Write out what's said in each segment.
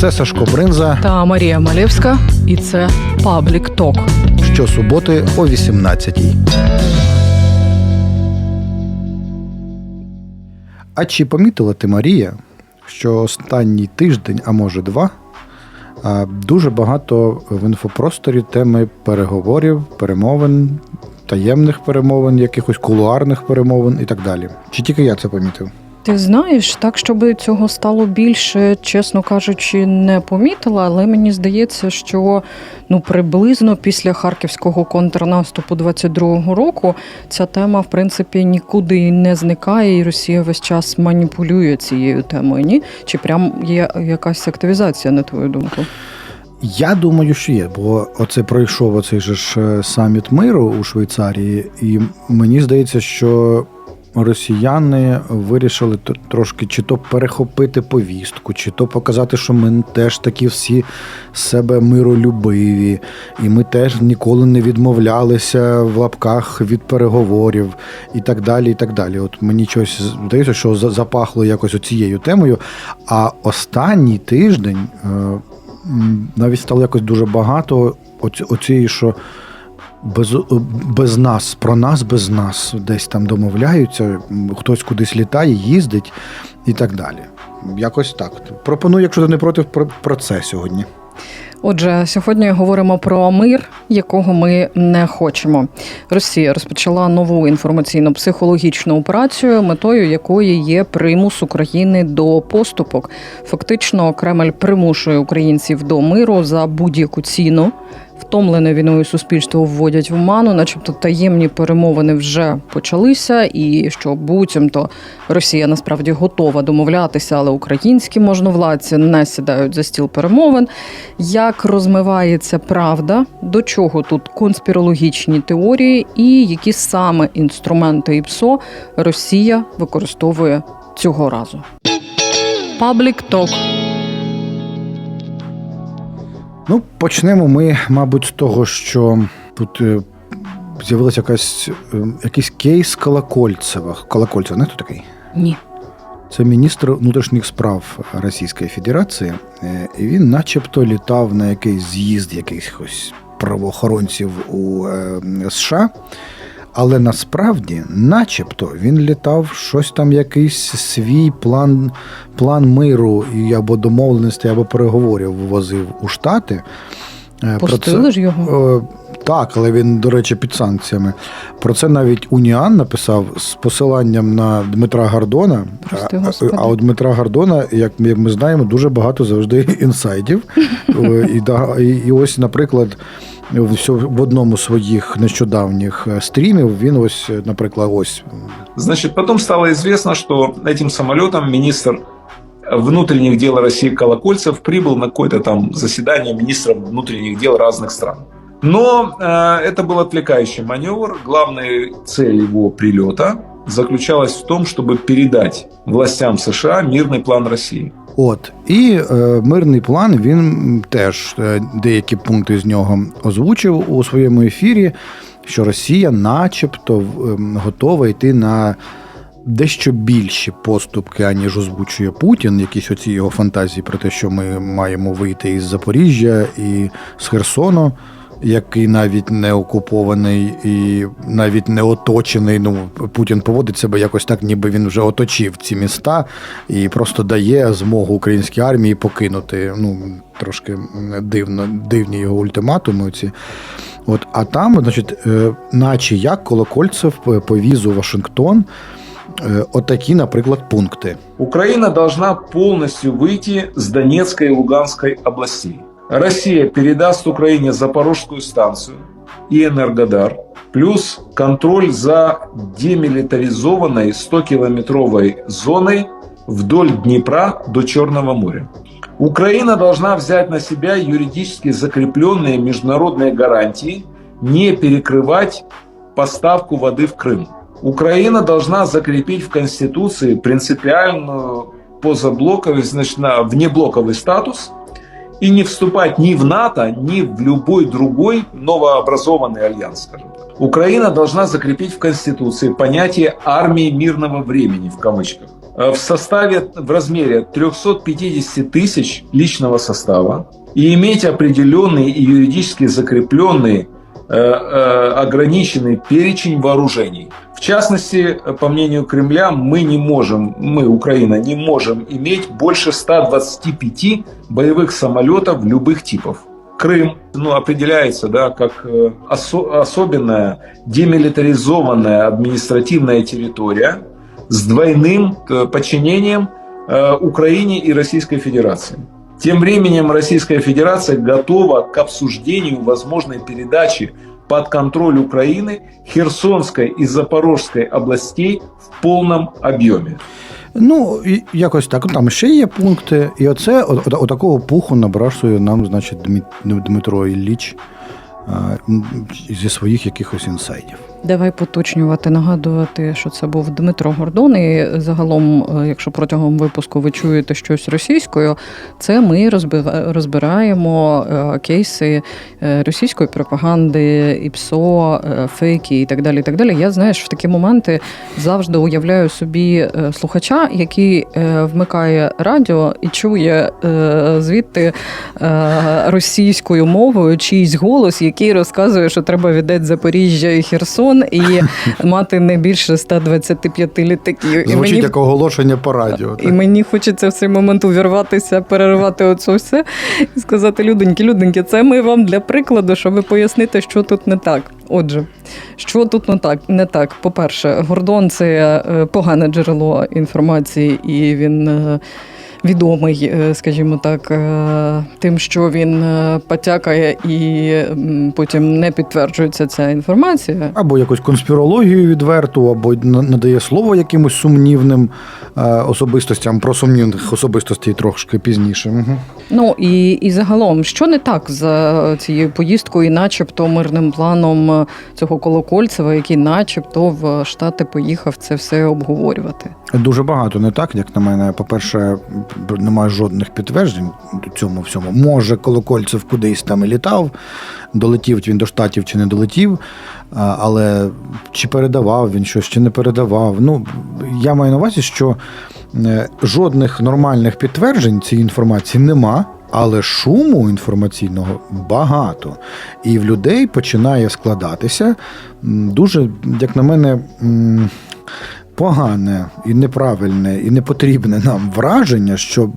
Це Сашко Бринза Та Марія Малєвська, і це Паблік Ток. щосуботи о 18-й. А чи помітила ти, Марія, що останній тиждень, а може два, дуже багато в інфопросторі теми переговорів, перемовин, таємних перемовин, якихось кулуарних перемовин і так далі. Чи тільки я це помітив? Ти знаєш, так щоб цього стало більше, чесно кажучи, не помітила, але мені здається, що ну приблизно після харківського контрнаступу 22-го року ця тема, в принципі, нікуди не зникає, і Росія весь час маніпулює цією темою. Ні? Чи прям є якась активізація, на твою думку? Я думаю, що є, бо оце пройшов оцей же ж е, саміт миру у Швейцарії, і мені здається, що росіяни вирішили трошки чи то перехопити повістку, чи то показати, що ми теж такі всі себе миролюбиві, і ми теж ніколи не відмовлялися в лапках від переговорів і так далі. І так далі. От мені щось здається, що запахло якось оцією темою. А останній тиждень. е, навіть стало якось дуже багато оцієї, що без, без нас, про нас без нас десь там домовляються, хтось кудись літає, їздить і так далі. Якось так. Пропоную, якщо ти не проти, про, про це сьогодні. Отже, сьогодні говоримо про мир, якого ми не хочемо. Росія розпочала нову інформаційно-психологічну операцію, метою якої є примус України до поступок. Фактично, Кремль примушує українців до миру за будь-яку ціну. Втомлене війною суспільство вводять в оману, начебто таємні перемовини вже почалися, і що буцімто Росія насправді готова домовлятися, але українські можновладці не сідають за стіл перемовин. Як розмивається правда, до чого тут конспірологічні теорії, і які саме інструменти ІПСО Росія використовує цього разу? Паблік ток. Ну, почнемо ми, мабуть, з того, що тут е, з'явилася якась, е, якийсь кейс Колокольцева. Колокольцев, не хто такий? Ні. Це міністр внутрішніх справ Російської Федерації, Е, і він, начебто, літав на якийсь з'їзд якихось правоохоронців у США. Але насправді, начебто, він літав щось там, якийсь свій план, план миру або домовленості, або переговорів ввозив у Штати. Е, Пустили ж його. Е, Так, але він, до речі, під санкціями. Про це навіть Уніан написав з посиланням на Дмитра Гордона. А- А у Дмитра Гордона, як, ми знаємо, дуже багато завжди інсайдів. Е, і, і, і ось, наприклад, в, сьо- в одному з своїх нещодавніх е, стрімів він ось, е, наприклад, ось Значит, потом стало известно, что этим самолетом министр внутренних дел России Колокольцев прибыл на какое-то там заседание министров внутренних дел разных стран. Но э, это был отвлекающий маневр. Главная цель его прилета заключалась в том, чтобы передать властям США мирный план России. От і е, мирний план він теж е, деякі пункти з нього озвучив у своєму ефірі, що Росія, начебто, ем, готова йти на дещо більші поступки, аніж озвучує Путін. Якісь оці його фантазії про те, що ми маємо вийти із Запоріжжя і з Херсону. Який навіть не окупований і навіть не оточений. Ну Путін поводить себе якось так, ніби він вже оточив ці міста і просто дає змогу українській армії покинути. Ну трошки дивно, дивні його ультиматуми. Ці. От, а там, значить, е, наче як Колокольцев повіз у Вашингтон е, отакі, наприклад, пункти. Украина должна полностью выйти с Донецкой и Луганской областей. Россия передаст Украине Запорожскую станцию и Энергодар, плюс контроль за демилитаризованной 100-километровой зоной вдоль Днепра до Черного моря. Украина должна взять на себя юридически закрепленные международные гарантии не перекрывать поставку воды в Крым. Украина должна закрепить в Конституции принципиальную позаблоковый, значит, на внеблоковый статус и не вступать ни в НАТО, ни в любой другой новообразованный альянс, скажем так. Украина должна закрепить в Конституции понятие армии мирного времени, в кавычках, э, в составе, в размере 350 тысяч личного состава и иметь определенный и юридически закрепленный э, э, ограниченный перечень вооружений. В частности, по мнению Кремля, мы не можем, мы, Украина, не можем иметь больше 125 боевых самолетов любых типов. Крым ну, определяется да, как э, осо- особенная демилитаризованная административная территория с двойным э, подчинением э, Украине и Российской Федерации. Тем временем Российская Федерация готова к обсуждению возможной передачи под контроль Украины Херсонской и Запорожской областей в полном объеме. Ну, якось так. Ну, Там ще є пункти. І оце от, от, отакого пуху набрасує нам, значить, Дмит- Дмитро Ілліч зі своїх якихось інсайдів. Давай поточнювати, нагадувати, що це був Дмитро Гордон. І загалом, е, якщо протягом випуску ви чуєте щось російською, це ми розбираємо е, кейси е, російської пропаганди, ІПСО, фейки і так далі. І так далі. Я знаєш, в такі моменти завжди уявляю собі слухача, який вмикає радіо і чує звідти російською мовою чийсь голос, який розказує, що треба віддати Запоріжжя і Херсон і мати не більше 125 літаків. І Звучить мені, як оголошення по радіо. і мені хочеться в цей момент увірватися, переривати оце все і сказати: людоньки, людоньки, це ми вам для прикладу, щоб пояснити, що тут не так. Отже, що тут не так? Не так. По-перше, Гордон це е, погане джерело інформації, і він. Відомий, е, скажімо так, е, тим, що він е, потякає і потім не підтверджується ця інформація. Або якусь конспірологію відверту, або на- надає слово якимось сумнівним особистостям, про сумнівних особистостей трошки пізніше. Угу. Ну і, і загалом, що не так з цією поїздкою, і начебто мирним планом цього Колокольцева, який начебто в Штати поїхав це все обговорювати. Дуже багато не так, як на мене. По-перше, немає жодних підтверджень цьому всьому. Може, Колокольцев кудись там і літав, долетів він до штатів чи не долетів, але чи передавав він щось, чи не передавав. Ну, я маю на увазі, що е, жодних нормальних підтверджень цієї інформації нема. Але шуму інформаційного багато, і в людей починає складатися дуже, як на мене, погане і неправильне, і непотрібне нам враження, що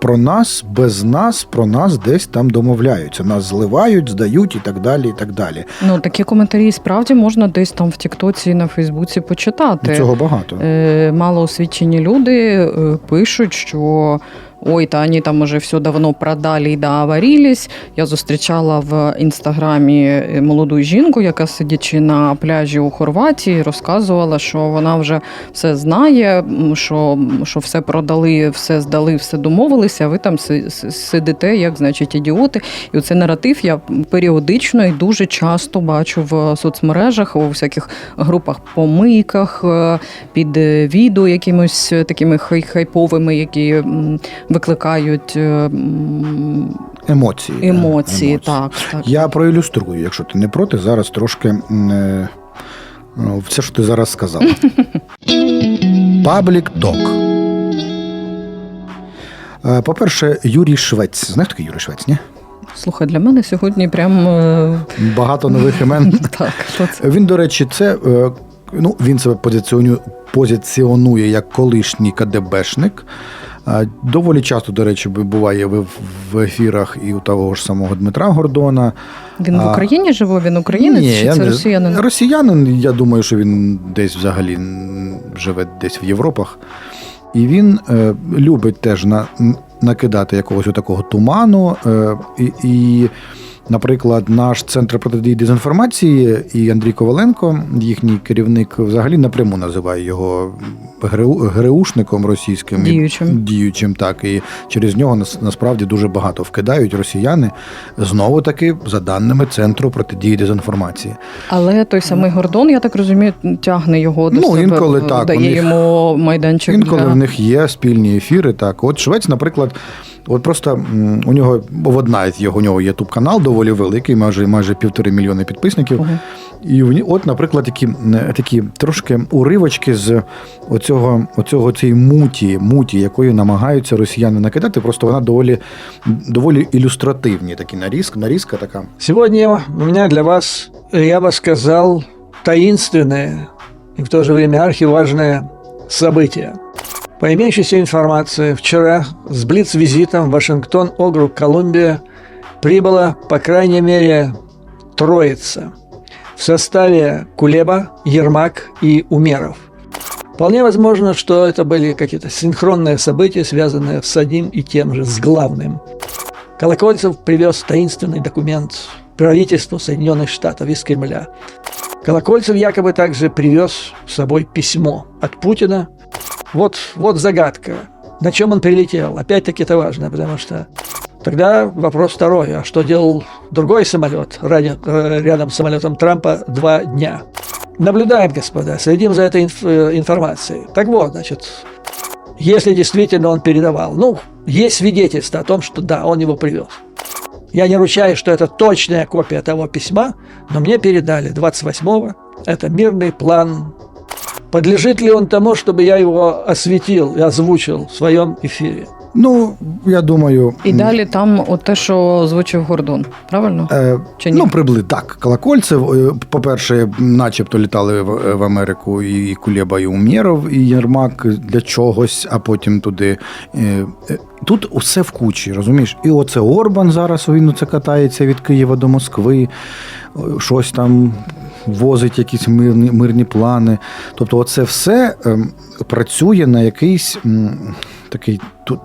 про нас без нас, про нас десь там домовляються. Нас зливають, здають і так далі. і так далі. Ну такі коментарі справді можна десь там в Тіктоці і на Фейсбуці почитати. Цього багато. Е, Малоосвічені люди е, пишуть, що ой, та вони там уже все давно продали і договорились. Я зустрічала в інстаграмі е, молоду жінку, яка сидячи на пляжі у Хорватії, розказувала, що вона вже все знає, що, що все продали, все здали, все домовилися. А ви там си- си- сидите, як значить, ідіоти. І оцей наратив я періодично і дуже часто бачу в соцмережах, у всяких групах помийках, е, під е, відео якимось такими хай- хайповими, які викликають е, Емоції. емоції. Так, так. Я проілюструю, якщо ти не проти, зараз трошки е, все, що ти зараз сказав. Паблік ток. Е, По-перше, Юрій Швець. Знаєш такий Юрій Швець, ні? Слухай, для мене сьогодні прям е, Багато нових імен. так. хто це? Він, до речі, це е, ну, він себе позиціонує, позиціонує як колишній КДБшник. Доволі часто, до речі, буває в, ефірах і у того ж самого Дмитра Гордона. Він в Україні живе, він українець Ні, чи це не- росіянин? Росіянин, я думаю, що він десь взагалі живе десь в Європах. І він е, любить теж на, накидати якогось такого туману. Е, і наприклад, наш центр протидії дезінформації і Андрій Коваленко, їхній керівник, взагалі напряму називає його ГРУ, ГРУшником російським і Діючим. діючим, так і через нього нас насправді дуже багато вкидають росіяни знову таки за даними центру протидії дезінформації. Але той самий Гордон, я так розумію, тягне його до Ну, себе, інколи так, дає них- йому майданчик. Інколи для... в них є спільні ефіри. Так, от Швець, наприклад, от просто у нього одна з його у нього ютуб канал доволі великий, майже майже півтори мільйони підписників. Мгм. І от, наприклад, такі, такі трошки уривочки з оцього, оцього цієї муті, муті, якою намагаються росіяни накидати. Просто вона доволі, доволі ілюстративні такі нарізка, нарізка така. Сегодня у меня для вас, я бы сказал, таинственное и в то же время архиважное событие. По имеющейся информации, вчера с Блиц-визитом в Вашингтон, округ Колумбия, прибыла, по крайней мере, троица в составе Кулеба, Ермак и Умеров. Вполне возможно, что это были какие-то синхронные события, связанные с одним и тем же, с главным. Колокольцев привез таинственный документ правительству Соединенных Штатов из Кремля. Колокольцев якобы также привез с собой письмо от Путина. Вот, вот загадка. На чем он прилетел? Опять-таки это важно, потому что тогда вопрос второй. А что делал другой самолет ради- э, рядом с самолетом Трампа два дня? Наблюдаем, господа, следим за этой инф- э, информацией. Так вот, значит, если действительно он передавал. Ну, есть свидетельство о том, что да, он его привез. Я не ручаюсь, что это точная копия того письма, но мне передали 28-го. Это мирный план. Подлежит ли он тому, чтобы я его осветил и озвучил в своем эфире? Ну, я думаю, І далі там от те, що озвучив Гордон, правильно? Е, Чи ні? Ну, прибли так. Колокольцев, е, по-перше, начебто літали в, в Америку і Кулєба, і Умєров, і Єрмак для чогось, а потім туди. Е, е, Тут усе в кучі, розумієш? І оце Орбан зараз він оце катається від Києва до Москви, е, щось там возить, якісь мирні, мирні плани. Тобто, оце все ем, працює на якийсь такий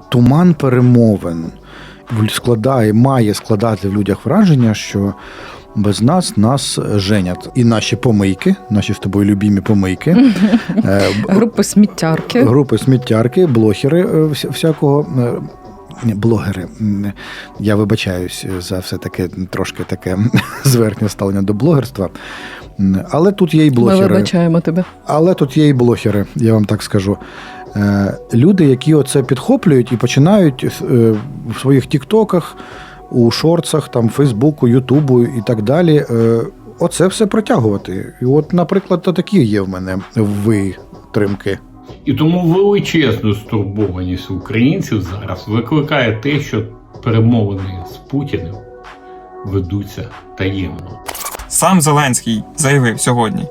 туман перемовин складає, має складати в людях враження, що без нас нас женять. І наші помийки, наші з тобою любімі помийки, е, Групи сміттярки. групи сміттярки, блогери е, всякого. Блогери, я вибачаюсь за все таке трошки таке зверхнє ставлення до блогерства. Але тут є і Ми блогери. вибачаємо тебе. Але тут є і блогери, я вам так скажу. Е, Люди, які оце підхоплюють і починають е, в своїх тіктоках, у шорцах, там, Фейсбуку, Ютубу і так далі. е, Оце все протягувати. І от, наприклад, такі є в мене витримки. І тому величезну стурбованість українців зараз викликає те, що перемовини з Путіним ведуться таємно. Сам Зеленський заявив сьогодні. е,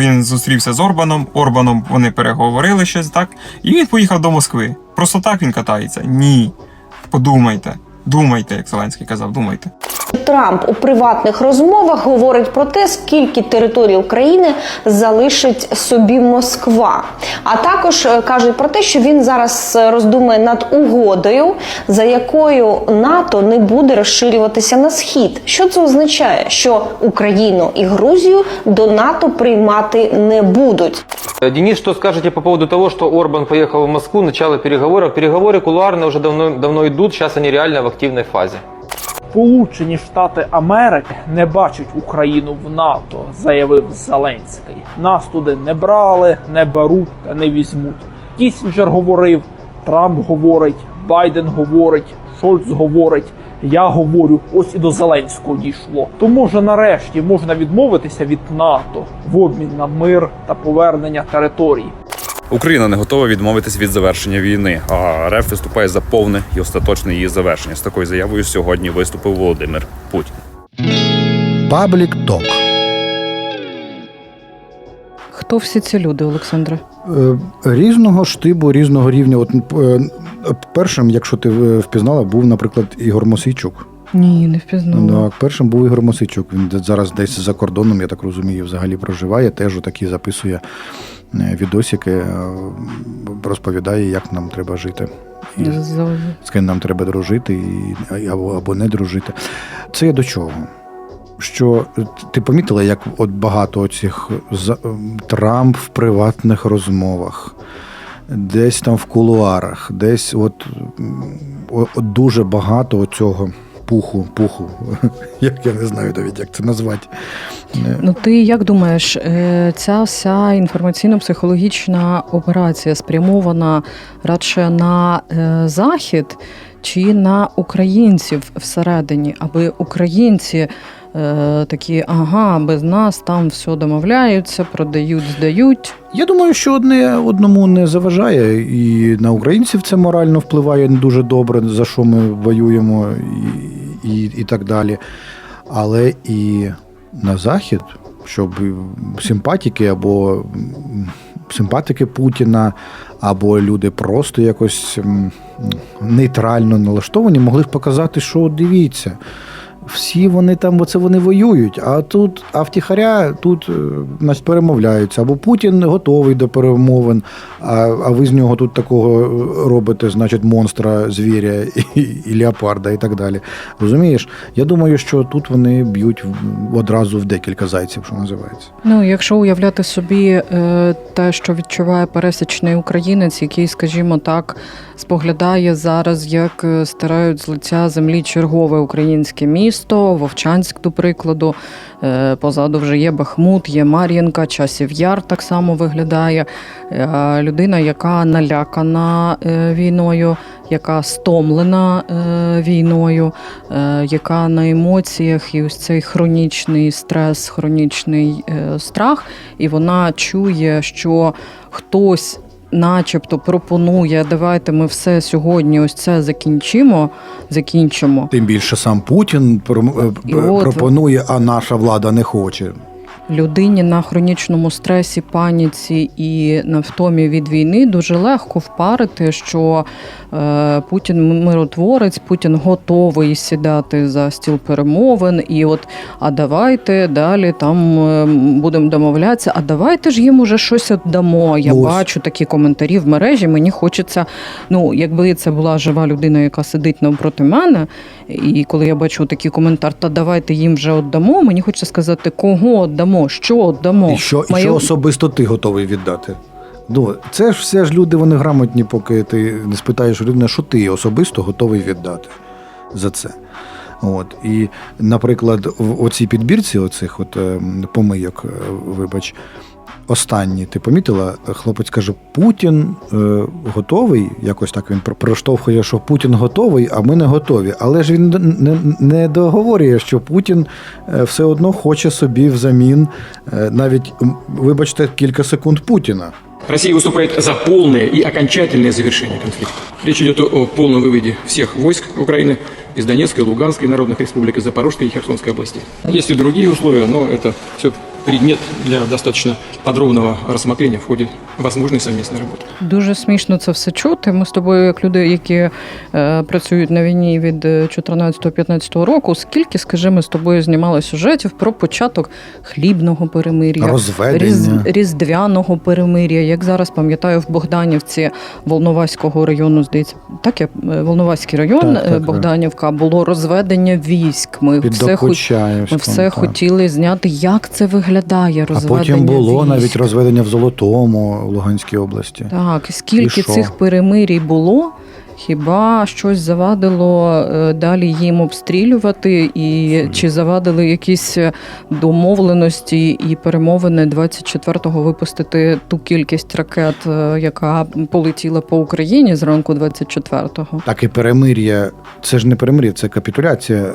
Він зустрівся з Орбаном. Орбаном вони переговорили щось так, і він поїхав до Москви. Просто так він катається? Ні. Подумайте, думайте, як Зеленський казав, думайте. Трамп у приватних розмовах говорить про те, скільки територій України залишить собі Москва. А також е, каже про те, що він зараз е, роздумує над угодою, за якою НАТО не буде розширюватися на схід. Що це означає? Що Україну і Грузію до НАТО приймати не будуть. Денис, что скажете по поводу того, что Орбан поехал в Москву, начало переговоров? Переговоры кулуарно уже давно, давно идут, сейчас они реально в активной фазе. Сполучені Штати Америки не бачать Україну в НАТО, заявив Зеленський. Нас туди не брали, не беруть та не візьмуть. Кісінджер говорив, Трамп говорить, Байден говорить, Шольц говорить. Я говорю, ось і до Зеленського дійшло. Тому вже нарешті можна відмовитися від НАТО в обмін на мир та повернення територій. Україна не готова відмовитись від завершення війни, а РФ виступає за повне і остаточне її завершення. З такою заявою сьогодні виступив Володимир Путін. Паблік ток. Хто всі ці люди, Олександре? Е, Різного штибу, різного рівня. От е, першим, якщо ти е, впізнала, був, наприклад, Ігор Мосійчук. Ні, не впізнала. Так, першим був Ігор Мосичук. Він зараз десь за кордоном, я так розумію, взагалі проживає. Теж такі записує е, відосики, е, розповідає, як нам треба жити. І З- ким нам треба дружити і, або, або не дружити. Це я до чого? Що ти помітила, як от багато цих Трамп в приватних розмовах, десь там в кулуарах, десь от, от дуже багато цього пуху, пуху, як я не знаю навіть, як це назвати. Ну, ти як думаєш, е, ця вся інформаційно-психологічна операція спрямована радше на е, захід чи на українців всередині, аби українці е, такі, ага, без нас там все домовляються, продають, здають. Я думаю, що одне одному не заважає, і на українців це морально впливає не дуже добре, за що ми воюємо, і, і, і так далі. Але і на захід, щоб симпатики або симпатики Путіна, або люди просто якось нейтрально налаштовані, могли б показати, що дивіться. Всі вони там, оце вони воюють, а тут, а втіхаря тут е, значить, перемовляються. Або Путін готовий до перемовин, а, а ви з нього тут такого е, робите, значить, монстра, звіря і, і леопарда і так далі. Розумієш? Я думаю, що тут вони б'ють одразу в декілька зайців, що називається. Ну, якщо уявляти собі е, те, що відчуває пересічний українець, який, скажімо так, споглядає зараз, як стирають з лиця землі чергове українське місто, Вовчанськ, до прикладу. Е, позаду вже є Бахмут, є Мар'їнка, часів Яр так само виглядає. Е, людина, яка налякана е, війною, яка стомлена війною, яка на емоціях і ось цей хронічний стрес, хронічний страх, і вона чує, що хтось. Начебто пропонує, давайте ми все сьогодні ось це закінчимо, закінчимо. Тим більше сам Путін е, І от- пропонує, а наша влада не хоче. Людині на хронічному стресі, паніці і на втомі від війни дуже легко впарити, що е, Путін миротворець, Путін готовий сідати за стіл перемовин, і от а давайте далі там е, будемо домовлятися. А давайте ж їм уже щось віддамо. Я Ось. бачу такі коментарі в мережі. Мені хочеться, ну якби це була жива людина, яка сидить навпроти мене, і коли я бачу такий коментар, та давайте їм вже віддамо. Мені хочеться сказати, кого віддамо, що дамо, І що, і що особисто ти готовий віддати? Ну, це ж все ж люди, вони грамотні, поки ти не спитаєш людина, що ти особисто готовий віддати за це. От. І, наприклад, в оцій підбірці оцих от, ем, помийок, е, вибач, останні, ти помітила, хлопець каже, Путін е, готовий, якось так він про- проштовхує, що Путін готовий, а ми не готові. Але ж він не, не договорює, що Путін е, все одно хоче собі взамін е, навіть, м, вибачте, кілька секунд Путіна. Россия выступает за полное и окончательное завершение конфликта. Речь идет о полном выводе всех войск Украины из Донецкой, Луганской народных республик, из Запорожской и Херсонской областей. Есть и другие условия, но это все предмет для достаточно подробного рассмотрения в ходе возможной совместной работы. Дуже смішно це все чути. Ми з тобою, як люди, які е, працюють на війні від 14-15 року, скільки, скажи, ми з тобою знімали сюжетів про початок хлібного перемир'я, Розведення. різдвяного перемир'я. Як зараз пам'ятаю, в Богданівці Волноваського району, здається, так я е, Волноваський район, Так, так, е. Богданівка, було розведення військ. Ми Під все, ми все так. хотіли зняти, як це виглядає. А Розведення потім було військ. навіть розведення в Золотому в Луганській області. Так, скільки цих перемирій було? Хіба щось завадило е, далі їм обстрілювати, і чи завадили якісь е, домовленості і перемовини 24-го випустити ту кількість ракет, е, яка полетіла по Україні зранку 24-го? Так і перемир'я. Це ж не перемир'я, це капітуляція.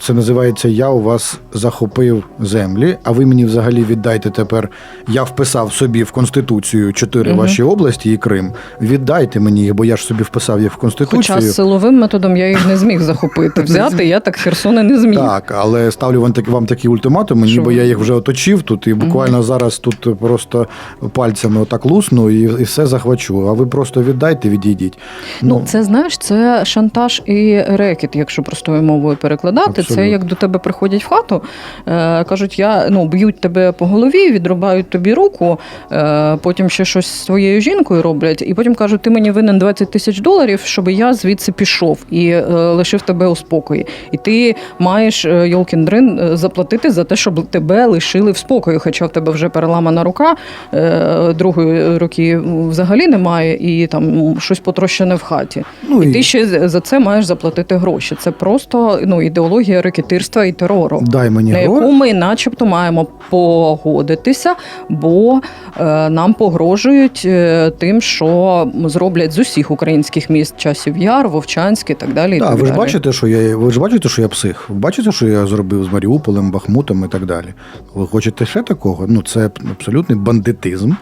Це називається Я у вас захопив землі, а ви мені взагалі віддайте тепер. Я вписав собі в конституцію чотири Мгм. ваші області і Крим. Віддайте мені їх, бо я ж собі вписав їх в конституцію. Хоча силовим методом я їх не зміг захопити. Взяти я так Херсона не зміг. Так, але ставлю вам такі вам такі ультиматуми, ніби я їх вже оточив тут, і буквально зараз тут просто пальцями отак лусну і, і все захвачу. А ви просто віддайте, відійдіть. Ну, це знаєш, це шантаж і рекет, якщо простою мовою перекладати. Абсолютно. Це як до тебе приходять в хату, е, кажуть, я ну б'ють тебе по голові, відрубають тобі руку, е, потім ще щось з твоєю жінкою роблять, і потім кажуть, ти мені винен 20 тисяч доларів, щоб я звідси пішов і е, лишив тебе у спокої. І ти маєш е, Йолкін Дрин е, заплатити за те, щоб тебе лишили в спокої, хоча в тебе вже переламана рука, е, другої руки взагалі немає, і там щось потрощене в хаті. Ну, І ти ще за це маєш заплатити гроші. Це просто ну ідеологія рекетирства і терору. дай мені На яку ми, начебто, маємо погодитися, бо е, нам погрожують е, тим, що зроблять з усіх українських міст часів яр, Вовчанськ і так далі. і Так, так ви ж далі. бачите, що я ви ж бачите, що я псих. Ви бачите, що я зробив з Маріуполем, Бахмутом і так далі. Ви хочете ще такого? Ну це абсолютний бандитизм.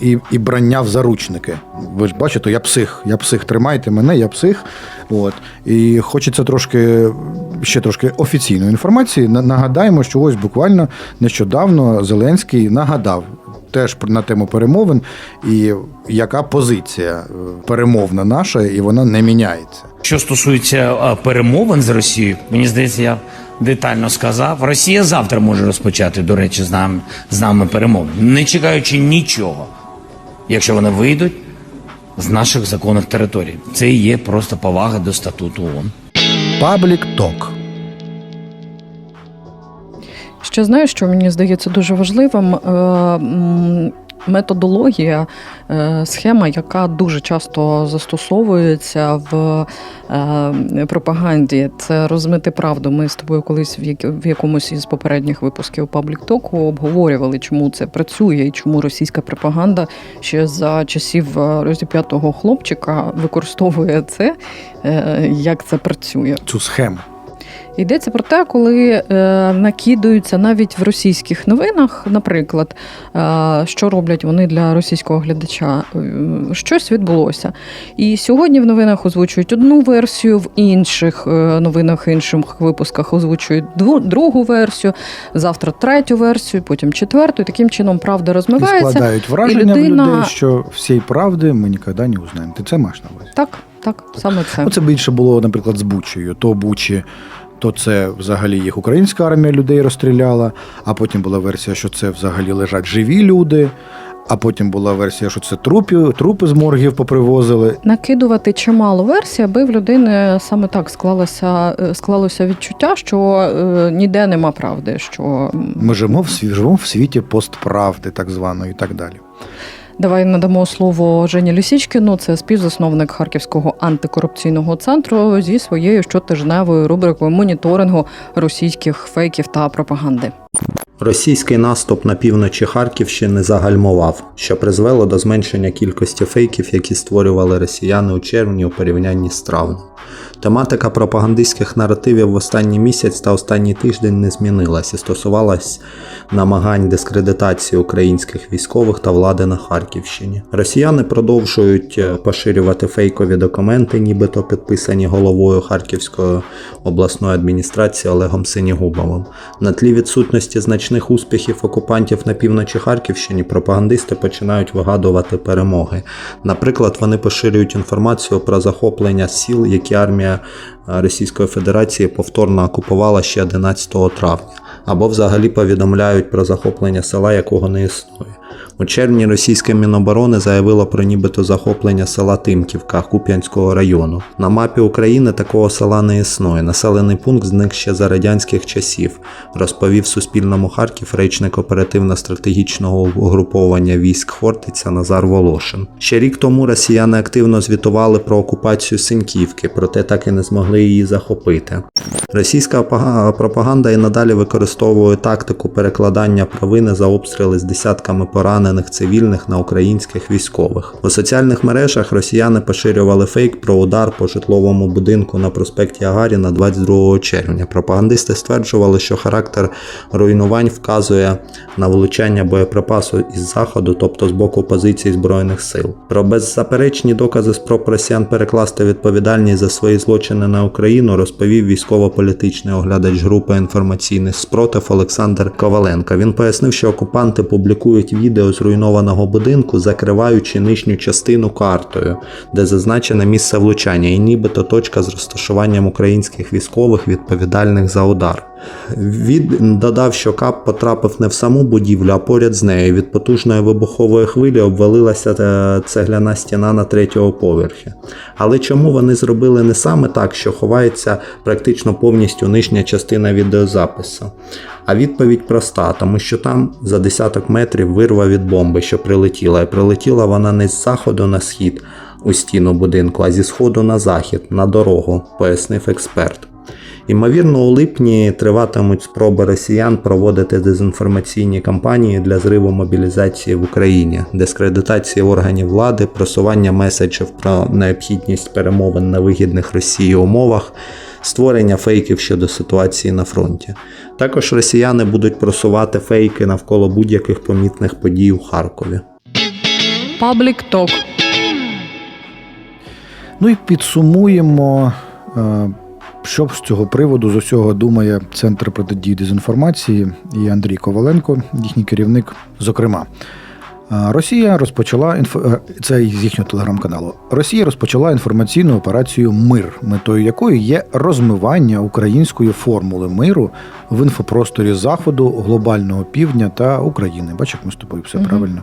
І, і брання в заручники. Ви ж бачите, я псих, я псих, тримайте мене, я псих. От. І хочеться трошки ще трошки офіційної інформації. Нагадаємо, що ось буквально нещодавно Зеленський нагадав теж на тему перемовин, і яка позиція е, перемовна наша, і вона не міняється. Що стосується перемовин з Росією, мені здається, я детально сказав. Росія завтра може розпочати, до речі, з нами, з нами перемовини, не чекаючи нічого, якщо вони вийдуть з наших законних територій. Це і є просто повага до статуту ООН. Паблік ток. Ще знаю, що мені здається дуже важливим. Е, Методологія, е, схема, яка дуже часто застосовується в е, пропаганді, це розмити правду. Ми з тобою колись в якомусь із попередніх випусків Public Talk обговорювали, чому це працює і чому російська пропаганда ще за часів розіп'ятого хлопчика використовує це, як це працює. Цю схему. Йдеться про те, коли е, накидаються навіть в російських новинах, наприклад, е, що роблять вони для російського глядача. Е, Щось відбулося. І сьогодні в новинах озвучують одну версію, в інших новинах, інших випусках озвучують другу версію, завтра третю версію, потім четверту. І таким чином правда І розмивається. складають враження і людина- в людей, що всієї правди ми ніколи не узнаємо. Ти це маєш на увазі? Так, так, саме це. Це більше було, наприклад, з Бучею. То Бучі, то це взагалі їх українська армія людей розстріляла, а потім була версія, що це взагалі лежать живі люди. А потім була версія, що це трупи, трупи з моргів попривозили. накидувати чимало версій, аби в людини саме так склалося, е, склалося відчуття, що е, ніде нема правди. Що Ми живемо в живемо в світі постправди, так званої, і так далі. Давай надамо слово Жені Лісічкіну. Це співзасновник Харківського антикорупційного центру зі своєю щотижневою рубрикою моніторингу російських фейків та пропаганди. Російський наступ на півночі Харківщини загальмував, що призвело до зменшення кількості фейків, які створювали росіяни у червні у порівнянні з травнем. Тематика пропагандистських наративів в останній місяць та останній тиждень не змінилась і стосувалась намагань дискредитації українських військових та влади на Харківщині. Росіяни продовжують е, поширювати фейкові документи, нібито підписані головою Харківської обласної адміністрації Олегом Синігубовим. На тлі відсутності значних успіхів окупантів на півночі Харківщині пропагандисти починають вигадувати перемоги. Наприклад, вони поширюють інформацію про захоплення сіл, які армія Російської Федерації повторно окупувала ще 11 травня, або взагалі повідомляють про захоплення села, якого не існує. У червні російське Міноборони заявило про нібито захоплення села Тимківка Куп'янського району. На мапі України такого села не існує. Населений пункт зник ще за радянських часів, розповів Суспільному Харків речник оперативно-стратегічного угруповання військ Хортиця Назар Волошин. Ще рік тому росіяни активно звітували про окупацію Синьківки, проте так і не змогли її захопити. Російська пропаганда і надалі використовує тактику перекладання провини за обстріли з десятками поранених цивільних на українських військових. У соціальних мережах росіяни поширювали фейк про удар по житловому будинку на проспекті Агаріна 22 червня. Пропагандисти стверджували, що характер руйнувань вказує на влучання боєприпасу із заходу, тобто з боку позицій збройних сил. Про беззаперечні докази спроб росіян перекласти відповідальність за свої злочини на Україну розповів військово політичний оглядач групи інформаційний спротив Олександр Коваленко. Він пояснив, що окупанти публікують відео зруйнованого будинку, закриваючи нижню частину картою, де зазначене місце влучання, і нібито точка з розташуванням українських військових відповідальних за удар. Він додав, що кап потрапив не в саму будівлю, а поряд з нею. Від потужної вибухової хвилі обвалилася е, цегляна стіна на третьому поверхі. Але чому вони зробили не саме так, що ховається практично повністю нижня частина відеозапису? А відповідь проста, тому що там за десяток метрів вирва від бомби, що прилетіла, і прилетіла вона не з заходу на схід у стіну будинку, а зі сходу на захід, на дорогу, пояснив експерт. Ймовірно, у липні триватимуть спроби росіян проводити дезінформаційні кампанії для зриву мобілізації в Україні, дискредитації органів влади, просування меседжів про необхідність перемовин на вигідних Росії умовах, створення фейків щодо ситуації на фронті. Також росіяни будуть просувати фейки навколо будь-яких помітних подій у Харкові. Паблік ток. Ну і підсумуємо, е, що з цього приводу з усього думає Центр протидії дезінформації і Андрій Коваленко, їхній керівник. Зокрема, Росія розпочала інфо... е, це з їхнього телеграм-каналу. Росія розпочала інформаційну операцію Мир, метою якої є розмивання української формули миру в інфопросторі Заходу, глобального півдня та України. Бачиш, ми з тобою все Мгм. правильно.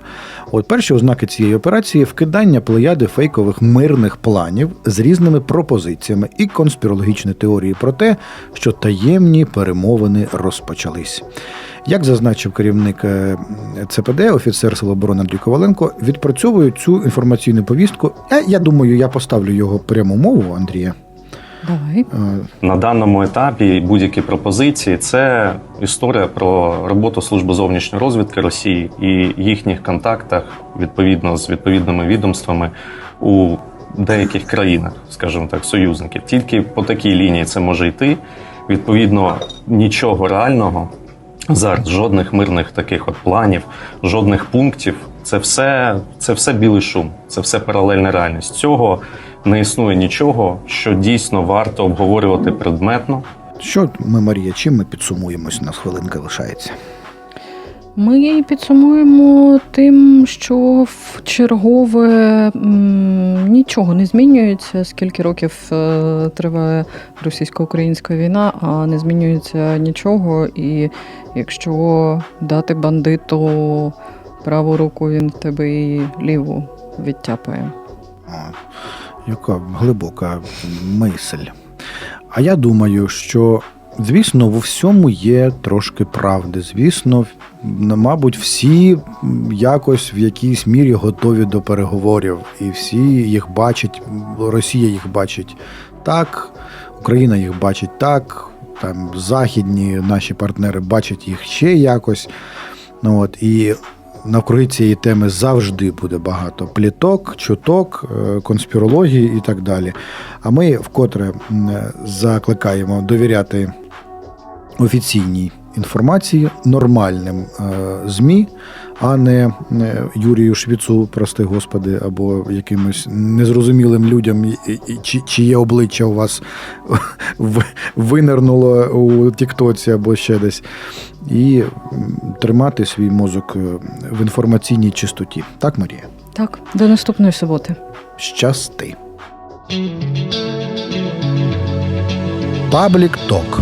От перші ознаки цієї операції вкидання плеяди фейкових мирних планів з різними пропозиціями і конспірологічні теорії про те, що таємні перемовини розпочались. Як зазначив керівник е, ЦПД, офіцер Сил оборони Андрій Коваленко, відпрацьовують цю інформаційну повістку. Я, я думаю, я поставлю його пряму мову, Андрія. Давай. Е, На даному етапі будь-які пропозиції це історія про роботу служби зовнішньої розвідки Росії і їхніх контактах відповідно з відповідними відомствами у деяких країнах, скажімо так, союзників. Тільки по такій лінії це може йти. Відповідно, нічого реального зараз, жодних мирних таких от планів, жодних пунктів. Це все, це все білий шум, це все паралельна реальність. Цього не існує нічого, що дійсно варто обговорювати предметно. Що ми, Марія, чим ми підсумуємось? У нас хвилинка лишається. Ми підсумуємо тим, що в чергове нічого не змінюється. Скільки років е, триває російсько-українська війна, а не змінюється нічого. І якщо дати бандиту праву руку, він в тебе і ліву відтяпає. О, яка глибока мисль. А я думаю, що, звісно, в всьому є трошки правди. Звісно, мабуть, всі якось в якійсь мірі готові до переговорів, і всі їх бачать, Росія їх бачить так, Україна їх бачить так, там західні наші партнери бачать їх ще якось. Ну, от, і навкруги цієї теми завжди буде багато пліток, чуток, е, конспірології і так далі. А ми вкотре закликаємо довіряти офіційній інформації, нормальним е, ЗМІ, а не е, Юрію Швіцу, прости господи, або якимось незрозумілим людям, чиє обличчя у вас винирнуло у Тіктоці або ще десь. І тримати свій мозок е, в інформаційній чистоті. Так, Марія? Так, до наступної суботи. Щасти. Паблік ток.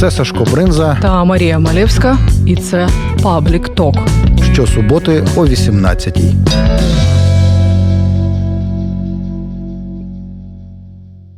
Це Сашко Бринза Та Марія Малевська, і це Паблік Ток. щосуботи о 18-й.